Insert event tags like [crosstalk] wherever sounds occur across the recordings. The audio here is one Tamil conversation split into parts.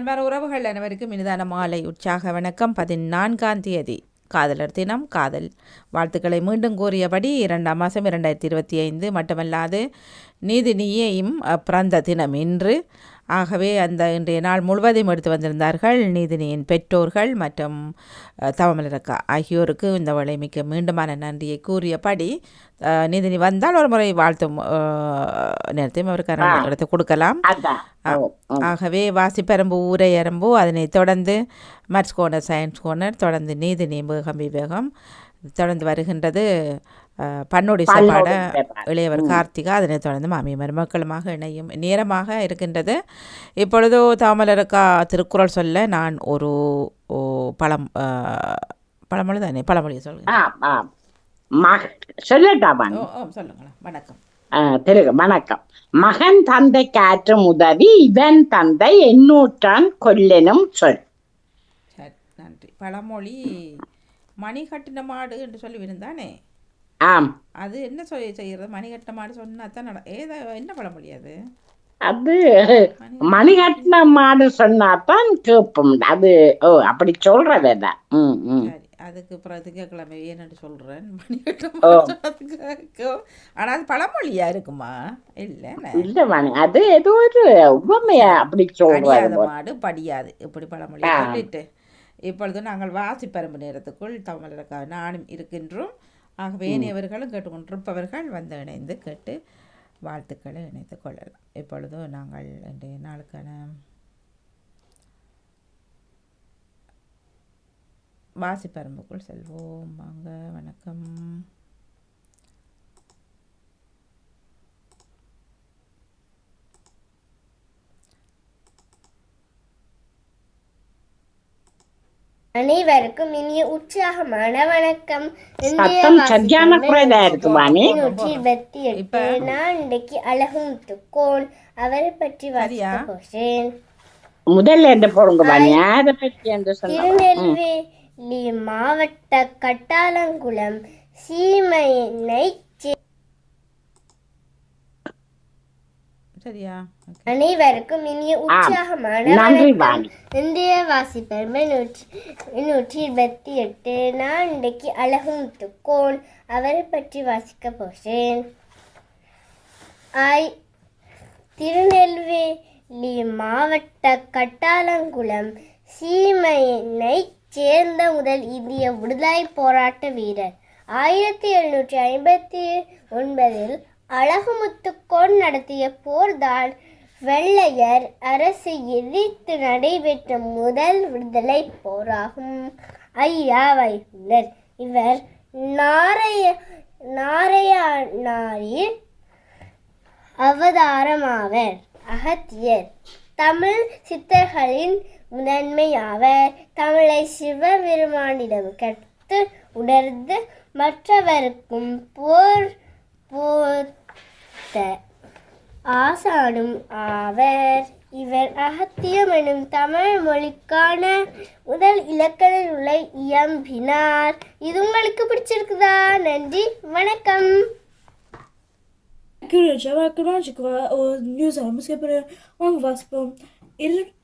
அன்பான உறவுகள் அனைவருக்கும் இனிதான மாலை உற்சாக வணக்கம். பதினான்காம் தேதி காதலர் தினம் காதல் வாழ்த்துக்களை மீண்டும் கூறியபடி இரண்டாம் மாதம் இரண்டாயிரத்தி இருபத்தி ஐந்து மட்டுமல்லாது நீதி நீயையும் பிறந்த தினம் இன்று. ஆகவே அந்த இன்றைய நாள் முழுவதையும் எடுத்து வந்திருந்தார்கள் நீதினியின் பெற்றோர்கள் மற்றும் தவமலரக்கா ஆகியோருக்கு இந்த வேளை மிக்க மீண்டுமான நன்றியை கூறியபடி நீதினி வந்தால் ஒரு முறை வாழ்த்தும் நேரத்தையும் அவருக்கு எடுத்து கொடுக்கலாம். அதான். ஆகவே வாசிப்பரம்பு ஊரை அரம்பு அதனைத் தொடர்ந்து மர்ஸ் கோனர் சயின்ஸ் கோனர் தொடர்ந்து நீதினி வேகம் விவேகம் தொடர்ந்து வருகின்றது பன்னோடி சாப்பாட. இளையவர் கார்த்திகா. அதனைத் தொடர்ந்து மாமி மருமக்களுமாக இணையும் நேரமாக இருக்கின்றது. இப்பொழுதோ தாமலருக்கா திருக்குறள் சொல்ல நான் ஒரு பழம் பழமொழி தானே? பழமொழியை சொல்லுங்க. சொல்லட்டாமா சொல்லுங்களேன். வணக்கம். திரு வணக்கம். மகன் தந்தை காற்றும் உதவி இவன் தந்தை எண்ணூற்றான் கொல்லெனும் சொல். நன்றி. பழமொழி மணி கட்டின மாடு என்று சொல்லிவிருந்தானே? ஆம். அது என்ன சொல்லி செய்யறது? மணிகட்ட மாடு சொன்னா தான் நட ஏதோ என்ன பழமொழி அது? அது மணிகட்டின மாடு சொன்னாதான் கேட்போம். அது ஓ அப்படி சொல்றதா அதுக்கு அப்புறம் திங்கக்கிழமை ஏன்னு சொல்கிறேன் மணிகட்ட ஓ. மாடு சொன்னதுக்கு கேட்கும். ஆனா அது பழமொழியா இருக்குமா? இல்லை இல்ல மணி அது ஏதோ ஒரு உவமையா அப்படி சொல்றது. மாடு படியாது. இப்படி பழமொழி ஆ. சொல்லிட்டு. இப்பொழுது நாங்கள் வாசிப்பரம்பு நேரத்துக்குள் தமிழருக்காக நானும் இருக்கின்றோம். ஆகவே இனியவர்களும் கேட்டுக்கொண்டிருப்பவர்கள் வந்து இணைந்து கேட்டு வாழ்த்துக்களை இணைத்துக் கொள்ளலாம். இப்பொழுது நாங்கள் இன்றைய நாளுக்கான வாசிப்பரம்புக்குள் செல்வோம். வாங்க வணக்கம். அனைவருக்கும் இனிய உற்சாகமான வணக்கம் இன்றைய சத்தம் வாசிப்பு சரியான குறைதா இருக்கு வாணி நூற்றி இருபத்தி எட்டு நான் இன்றைக்கு அழகும் துக்கோன். அவரை பற்றி? வாசிக்க போகிறேன் முதல்ல என்ன போடுங்க வாணி அதை பற்றி என்று சொன்னா திருநெல்வேலி மாவட்ட கட்டாலங்குளம் சீமையினை சரியா அனைவருக்கும் இனிய உற்சாகமான நன்றி வணக்கம் வாணி இந்திய வாசிப்பெருமை நூற்றி நூற்றி இருபத்தி எட்டு நான் இன்றைக்கு அழகும் துக்கோன் அவரை பற்றி வாசிக்க போகிறேன் ஆய் திருநெல்வேலி மாவட்ட கட்டாலங்குளம் சீமையினை சேர்ந்த முதல் இந்திய விடுதலை போராட்ட வீரர் ஆயிரத்தி எழுநூற்றி ஐம்பத்தி ஒன்பதில் அழகுமுத்துக்கோன் நடத்திய போர்தான் வெள்ளையர் அரசு எதிர்த்து நடைபெற்ற முதல் விடுதலை போராகும். ஐயா வைகுண்டர் இவர் நாரைய நாரையனாரின் அவதாரமாவர் அகத்தியர் தமிழ் சித்தர்களின் முதன்மையாவர். தமிழை சிவபெருமானிடம் கற்று உணர்ந்து மற்றவருக்கும் போர் போர் போர்த்த ஆசானும் ஆவர் இவர் அகத்தியம் எனும் தமிழ் மொழிக்கான முதல் இலக்கண நூலை இயம்பினார் இது உங்களுக்கு பிடிச்சிருக்குதா நன்றி வணக்கம் நியூஸ் Kanajica நியூஸாம் வாங்க வாசிப்போம்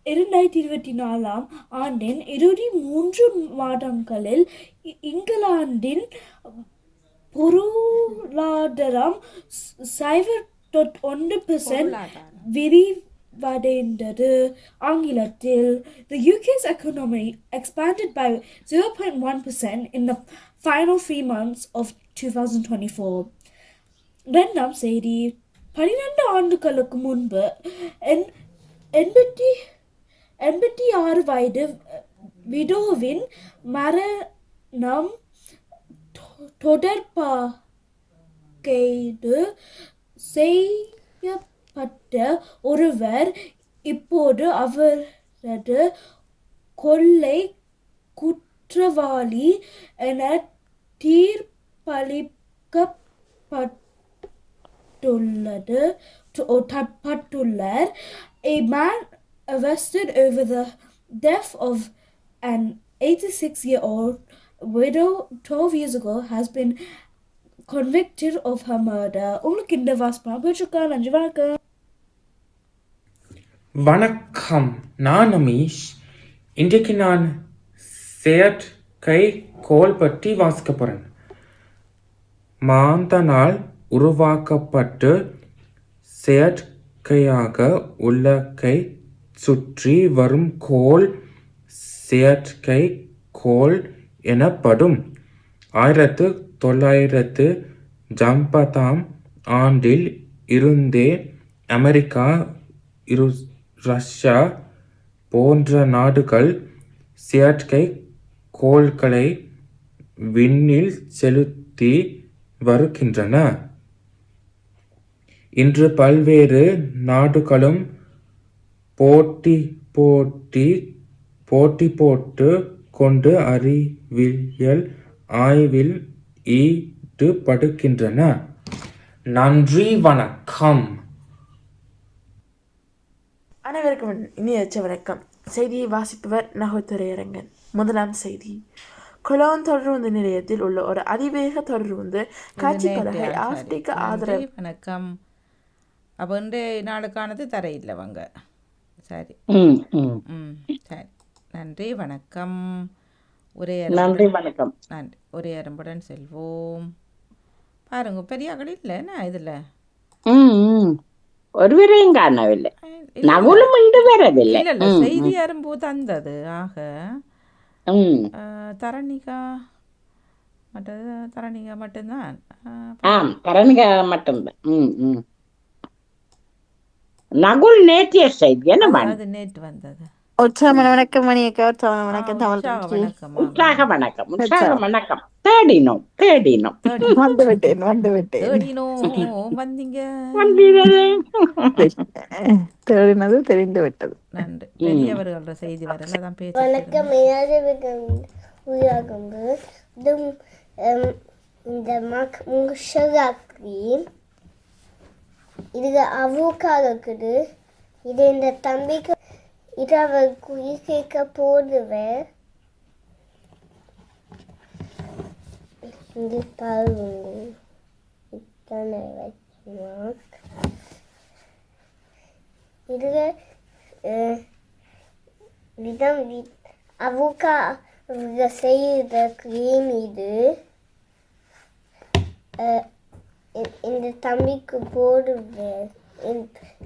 இரண்டாயிரத்தி இருபத்தி நாலாம் ஆண்டின் இருபத்தி மூன்று மாதங்களில் இ- இங்கிலாந்தின் பொருளாதாரம் சைபர் டொட் ஒன்று பெர்சன்ட் விரிவடைந்தது. ஆங்கிலத்தில் the UK's economy expanded by zero point one percent in the final three months of two thousand twenty four ரெண்டாம் செய்தி பன்னிரெண்டு ஆண்டுகளுக்கு முன்பு என் எண்பத்தி எண்பத்தி ஆறு வயது விடோவின் மரணம் தொ- செய்யப்பட்ட ஒருவர் இப்போது அவரது கொள்ளை குற்றவாளி என தீர்ப்பளிக்கப்பட்டுள்ளது. பட்டுள்ளார் A man arrested over the death of an 86 year old widow 12 years ago has been convicted of her murder. உங்களுக்கு இந்த வாஸ் பிடிச்சிருக்கா நன்றி வணக்கம் வணக்கம். நான் அமீஷ் இன்றைக்கு நான் செயற்கை கோல் பற்றி வாசிக்க போகிறேன் மாந்தனால் உருவாக்கப்பட்டு செயற்கையாக உலகை சுற்றி வரும் கோல் செயற்கை கோல் எனப்படும். ஆயிரத்து தொள்ளாயிரத்து ஜம்பதாம் ஆண்டில் இருந்தே அமெரிக்கா இரு ரஷ்யா போன்ற நாடுகள் செயற்கை கோள்களை விண்ணில் செலுத்தி வருகின்றன. இன்று பல்வேறு நாடுகளும் போட்டி போட்டி போட்டி போட்டு கொண்டு அறிவியல் ஆய்வில் ஈடுபடுகின்றன. நன்றி வணக்கம். அனைவருக்கும் இனிய வணக்கம் செய்தியை வாசிப்பவர் நகைத்துறையரங்கன் முதலாம் செய்தி. கொலோன் தொடர்ந்து நிலையத்தில் உள்ள ஒரு அதிவேக தொடர்ந்து காட்சி பலகை ஆப்பிரிக்க ஆதரவு. வணக்கம். அப்போ நாளுக்கானது தரையில்லை வாங்க. சரி. ம் சரி. நன்றி வணக்கம். ஒரே நன்றி வணக்கம். நன்றி. ஒரே அரும்புடன் செல்வோம். பாருங்க பெரியாக்கள் இல்லைண்ணா இதில்? ஒருவரையும் காணவில்லை. நகுலும் இன்று வரவில்லை. இல்ல செய்தி அரும்பு தந்தது ஆக. தரணிகா மற்றது தரணிகா மட்டும்தான்? ஆம் கரணிகா மட்டும்தான் நகுல் நேத்திய செய்தி என்ன அது நேற்று வந்தது. உற்சாகமான வணக்கம் மணியக்கா உற்சாகமான ஆ, வணக்கம் தமிழ் உற்சாக. வணக்கம். உற்சாக வணக்கம். உற்சாக தேடினோம். தேடினோம். தேடி வந்து விட்டேன் வந்து விட்டேன் தேடினோம் வந்தீங்க. தேடினது தெரிந்து விட்டது. நன்றி. பெரியவர்கள செய்தி வரல தான் பேசி வணக்கம் இனாதவிகம் உருவாகும்பு இது ம், இந்த மக் முஷராக்கி இது அவுக்காக இருக்குது இது இந்த தம்பிக்கு இது அவர் குயிர் கேட்க போடுவேன் இது பாருங்க இத்தனை வச்சுருவான் இதுல அஹ், விதம் வி- அவுக்கா இவங்க செய்த க்ரீம் இது அஹ், இ- இந்த தம்பிக்கு போடுவேன்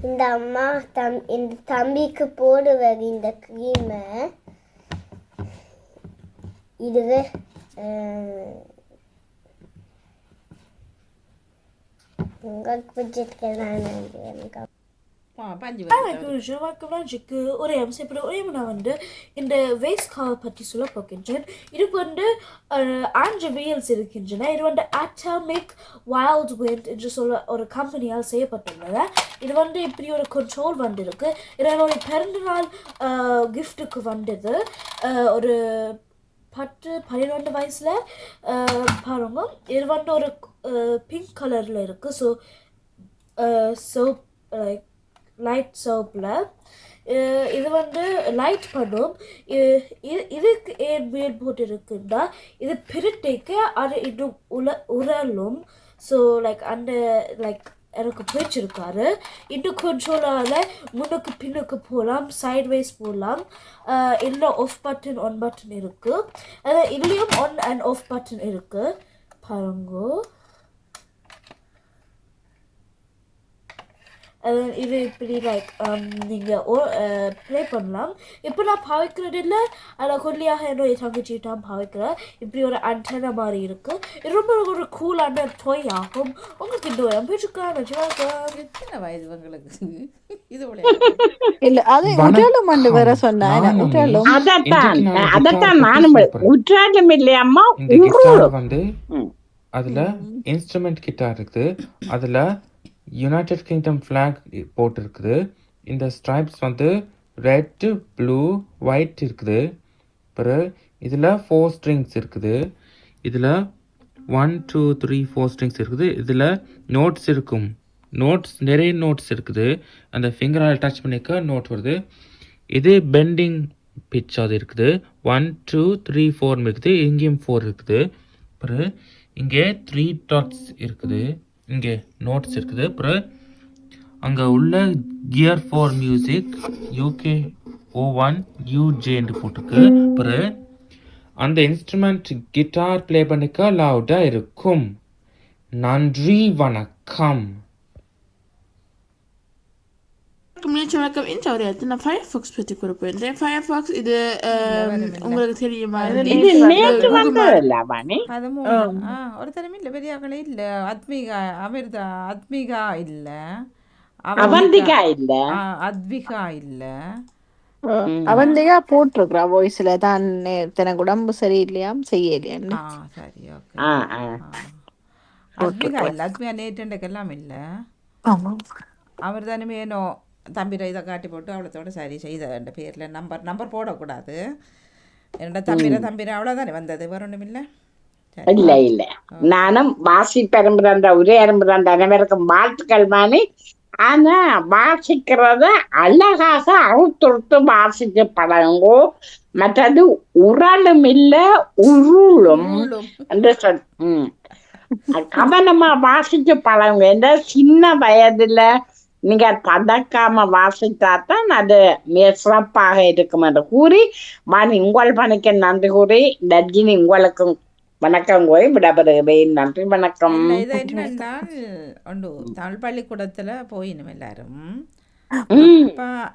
இந்த- அம்மா தம் இந்த தம்பிக்கு போடுவது இந்த க்ரீமை இதுவே உங்களுக்கு பிடிச்சிருக்கேன் எனக்கு பஞ்சு எனக்கு வணக்கம் நன்றிக்கு ஒரே அம்சம் இப்படி ஒரே நான் வந்து இந்த வேஸ்ட் காவை பற்றி சொல்ல போகின்றேன் இதுக்கு வந்து ஆன்ஜவியல்ஸ் இருக்கின்றன இது வந்து அட்டாமிக் வைல்ட் விண்ட் என்று சொல்ல ஒரு கம்பெனியால் செய்யப்பட்டுள்ளது இது வந்து இப்படி ஒரு கண்ட்ரோல் வந்திருக்கு இது என்னோட பிறந்தநாள் கிஃப்ட்டுக்கு வந்தது ஒரு பத்து பன்னிரெண்டு வயசில் பாருங்க இது வந்து ஒரு பிங்க் கலரில் இருக்குது ஸோ சோப் லைக் லைட் சோப்பில் இது வந்து லைட் பண்ணும். இதுக்கு ஏன் மேல் போட்டு இருக்குன்னா இது பிரிட்டைக்கு அது இன்னும் உல உரலும். ஸோ லைக் அந்த லைக் எனக்கு பிடிச்சிருக்காரு இன்னும் கொஞ்சோலால் முன்னுக்கு பின்னுக்கு போகலாம் சைட்வைஸ் போகலாம் இல்லை ஆஃப் பட்டன் ஆன் பட்டன் இருக்குது அதான் இதுலேயும் ஆன் அண்ட் ஆஃப் பட்டன் இருக்குது பாருங்கோ. இது இப்படி லைக் நீங்கள் ஓ ப்ளே பண்ணலாம். இப்போ நான் பாவிக்கிறது இல்லை அதில் கொல்லியாக என்னுடைய தங்கச்சி தான் பாவிக்கிறேன் இப்படி ஒரு அண்டனை மாதிரி இருக்குது ரொம்ப ஒரு கூலான டொய் ஆகும் உங்களுக்கு இந்த ஒரு பிடிச்சிருக்கான எத்தனை வயது உங்களுக்கு? இது இல்ல அது. உற்றாலும் மண்டு வேற சொன்னா. நான் உற்றாலும்? அதத்தான் அதத்தான் நானும். உற்றாகம் இல்லையம்மா வந்து. அதுல இன்ஸ்ட்ருமெண்ட் கிட்டார் இருக்குது அதுல யுனைடெட் கிங்டம் ஃபிளாக் போட்டு இருக்குது இந்த ஸ்ட்ரைப்ஸ் வந்து ரெட் ப்ளூ ஒயிட் இருக்குது. அப்புறம் இதில் ஃபோர் ஸ்ட்ரிங்ஸ் இருக்குது. இதில் one two three four strings இருக்குது. இதில் நோட்ஸ் இருக்கும். நோட்ஸ் நிறைய நோட்ஸ் இருக்குது. அந்த ஃபிங்கரால் டச் பண்ணிக்க நோட் வருது. இது பெண்டிங் பிச் அது இருக்குது. ஒன் டூ த்ரீ ஃபோர் இருக்குது. இங்கேயும் ஃபோர் இருக்குது. அப்புறம் இங்கே த்ரீ டாட்ஸ் இருக்குது. இங்கே நோட்ஸ் இருக்குது. அப்புறம் அங்கே உள்ள gear four music UK O one யூஜேன்னு போட்டிருக்கு. அப்புறம் அந்த இன்ஸ்ட்ருமெண்ட் கிட்டார் ப்ளே பண்ணிக்க லவுடாக இருக்கும். நன்றி வணக்கம். வணக்கம் இந்த உரையாடத்தில் நான் ஃபயர்ஃபாக்ஸ் பற்றி குறிப்பிடுறேன் ஃபயர்ஃபாக்ஸ் இது உங்களுக்கு தெரியுமா? ஒரு தரமே இல்லை பெரியாக்களே இல்லை. அத்மிகா அமிர்தா அத்மிகா இல்லை. அவந்திகா. இல்ல. அத்விகா இல்லை. அவந்திகா போட்டிருக்கிறா வாய்ஸ்ல தான் தனக்கு உடம்பு சரியில்லையாம் செய்யலையான்னு ஆ சரி ஓகே ஆ ஆ. அத்மிகா இல்லை. அத்மிகா நேற்றுண்டக்கெல்லாம் இல்லை. ஆமா. அவர் தானே ஏனோ தம்பிரை இதை காட்டி போட்டு அவ்வளோத்தோட சரி செய்த என்ற பேரில் நம்பர் நம்பர் போடக்கூடாது. என்னோட தம்பிரை தம்பிரை அவ்வளோதானே வந்தது வேற ஒன்றும் இல்லை? இல்ல இல்ல. நானும் வாசி பெரும்புறந்த உரை அரும்புறந்த அனைவருக்கும் வாழ்த்துக்கள் மாணி. ஆனா வாசிக்கிறத அழகாக அவுத்துறுத்து வாசிச்சு பழங்கோ மற்றது உரலும் இல்ல உருளும் என்று சொல். கவனமா வாசிச்சு பழகுங்க. இந்த சின்ன வயதுல நீங்க தடக்காம வாசித்தாதான் அது சிறப்பாக இருக்கும் என்று கூறி வாணி உங்கள் பணிக்கு நன்றி கூறி தர்ஜினி உங்களுக்கும் வணக்கம் கூறி விடப்படுகிறேன் நன்றி வணக்கம். தமிழ் பள்ளிக்கூடத்தில் போயினும் எல்லாரும்.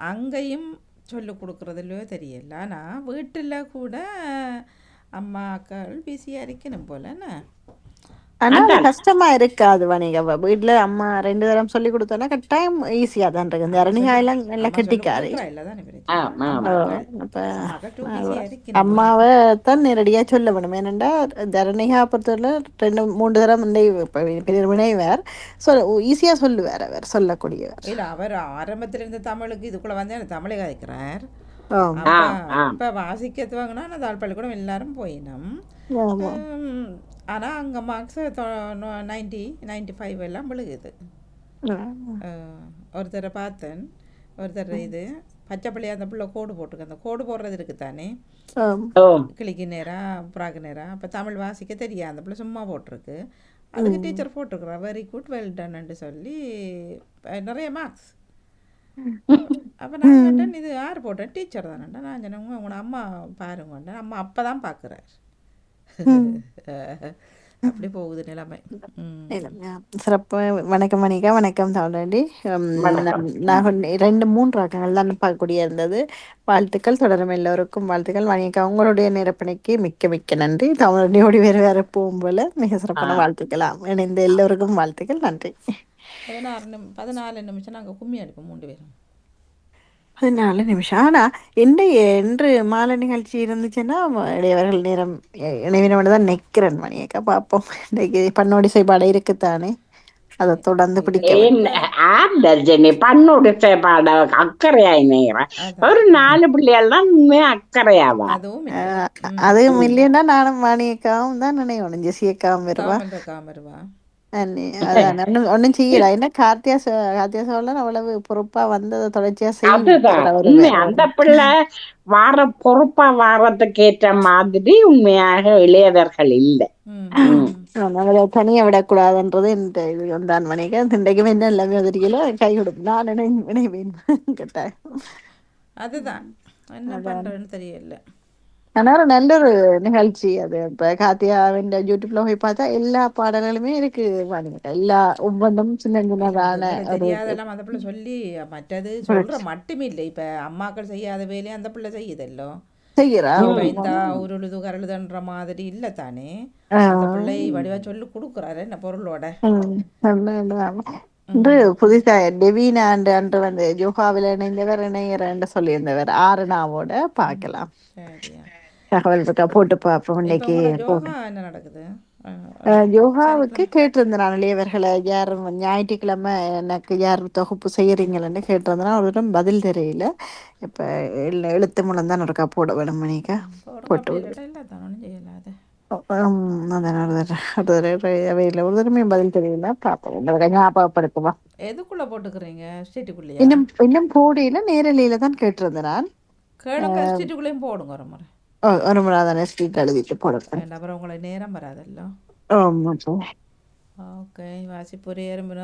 அங்கேயும் சொல்லிக் கொடுக்குறதுலையோ தெரியல. ஆனால் வீட்டில் கூட அம்மாக்கள் பிஸியாக இருக்கணும் போலண்ணா ஆனா கஷ்டமா இருக்காது வணிக வீட்டுல அம்மா ரெண்டு தரம் சொல்லி கொடுத்தோன்னா கட்டாயம் ஈஸியா தான் இருக்கு. இந்த அரணிகாயெல்லாம் நல்லா கெட்டிக்காரு அம்மாவை தான் நேரடியா சொல்ல வேணும். ஏனெண்டா தரணிகா பொறுத்தவரை ரெண்டு மூன்று தரம் பெரிய வினைவர் சொல் ஈஸியா சொல்லுவார் அவர் சொல்லக்கூடியவர். இல்லை அவர் ஆரம்பத்துல இருந்து தமிழுக்கு இதுக்குள்ள வந்து எனக்கு தமிழை கதைக்கிறார். இப்போ வாசிக்க துவங்கினா நான் தாழ் பள்ளிக்கூடம் எல்லாரும் போயினோம். ஆனால் அங்கே மார்க்ஸ் நைன்டி நைன்டி ஃபைவ் எல்லாம் விழுகுது. ஒருத்தரை பார்த்தேன். ஒருத்தர் இது பச்சை பிள்ளையா அந்த பிள்ளை கோடு போட்டிருக்கு. அந்த கோடு போடுறது இருக்குது தானே? கிளிக்கு நேராக புறாக்கு நேராக அப்போ தமிழ் வாசிக்க தெரியாது. அந்த பிள்ளை சும்மா போட்டிருக்கு. அதுக்கு டீச்சர் போட்டிருக்குறா. வெரி குட் வெல் டன்னு சொல்லி நிறைய மார்க்ஸ் அப்போ நான் கேட்டேன் இது யார் போட்டேன் டீச்சர் தானேண்டா நான் சொன்னேன் உங்க உங்களோட அம்மா பாருங்கண்டேன் அம்மா அப்போ தான் பார்க்குறார் [laughs] அப்படி போகுது நிலைமை. சிறப்பு. வணக்கம் மணிகா. வணக்கம் தமிழடி நான் ரெண்டு மூன்று ரகங்கள் தான் பார்க்கக்கூடிய இருந்தது. வாழ்த்துக்கள். தொடரும் எல்லோருக்கும் வாழ்த்துக்கள். வணிகா உங்களுடைய நிரப்பணிக்கு மிக்க மிக்க நன்றி. தமிழடியோடு வேறு வேறு போகும் போல மிக சிறப்பான வாழ்த்துக்கலாம் இணைந்த எல்லோருக்கும் வாழ்த்துக்கள். நன்றி. பதினாறு பதினாலு நிமிஷம் நாங்கள் கும்மி அடிப்போம் மூன்று பேரும். பதினாலு நிமிஷம். ஆனா என்ன என்று மாலை நிகழ்ச்சி இருந்துச்சுன்னா இடையவர்கள் நேரம் இணைவினோட தான் நிக்கிறேன் மணியக்கா. பார்ப்போம். இன்னைக்கு பண்ணோடி செய்பாடு இருக்குத்தானே அதை தொடர்ந்து பிடிக்க வேண்டும். ஏன் ஆம் தர்ஜினி பண்ணோடு செயற்பாடு அக்கறையாய் நேரம் ஒரு நாலு பிள்ளைகள் தான் அக்கறையாவா? அதுவும் இல்லைன்னா நானும் மணியக்காவும் தான் நினைவணும் ஜெசியக்காவும் வருவா. அதான் ஒண்ணும் ஒண்ணும் செய்யல என்ன கார்த்தியா கார்த்தியா சோழன் அவ்வளவு பொறுப்பா வந்ததை தொடர்ச்சியா செய்யும் அந்த பிள்ளை வார பொறுப்பா வாரத்துக்கு ஏற்ற மாதிரி உண்மையாக இளையவர்கள் இல்லை அவளை தனியா விடக்கூடாதுன்றது இந்த இது வந்தான் மணிக்கு இன்றைக்கும் என்ன எல்லாமே தெரியல கை கொடுப்போம் நான் நினை நினைவேன் கேட்டேன் அதுதான் என்ன பண்ணுறேன்னு தெரியல ஆனா நல்ல ஒரு நிகழ்ச்சி அது. இப்ப கார்த்தியாவின் யூடியூப்ல போய் பார்த்தா எல்லா பாடல்களுமே இருக்கு எல்லா ஒவ்வொன்றும் சின்ன சின்னதான தெரியாதெல்லாம் அந்த பிள்ளை சொல்லி மற்றது சொல்ற மட்டும் இல்லை இப்ப அம்மாக்கள் செய்யாத வேலையை அந்த பிள்ளை செய்யுதல்லோ? உருளுது கரளுதுன்ற மாதிரி இல்ல தானே? அந்த பிள்ளை வடிவா சொல்லி கொடுக்குறாரு. என்ன பொருளோட. இன்று புதுசா டெவினா அன்று அன்று வந்து யோகாவில் இணைந்தவர் இணையர் என்று சொல்லியிருந்தவர். ஆறுனாவோட பார்க்கலாம். தகவல் இருக்கா போட்டு பார்ப்போம் இன்னைக்கு என்ன நடக்குது? யோகாவுக்கு கேட்டிருந்தேன் இளையவர்களை யார் ஞாயிற்றுக்கிழமை எனக்கு யார் தொகுப்பு செய்யறீங்களன்னு கேட்டிருந்தேன் அவரிடம் பதில் தெரியல. இப்ப எழு- எழுத்து மூலம் தான் இருக்கா போட வேணும் மணிக்கா போட்டு இல்ல பதில் தெரியல உங்களுக்கு ஞாபகப்படுத்துவா எதுக்குள்ள போட்டுக்கிறீங்க? இன்னும் இன்னும் போடியில நேரலையில தான் கேட்டிருந்தேன். நான் கேளுங்க போடுங்க ஒரு முறை. முறை தானே ஸ்ட்ரீட் எழுதிட்டு போடுறேன் அப்புறம் உங்களுக்கு நேரம் வராதல்லோ? ஆமா ஓகே வாசிப்புரிய எறும்பு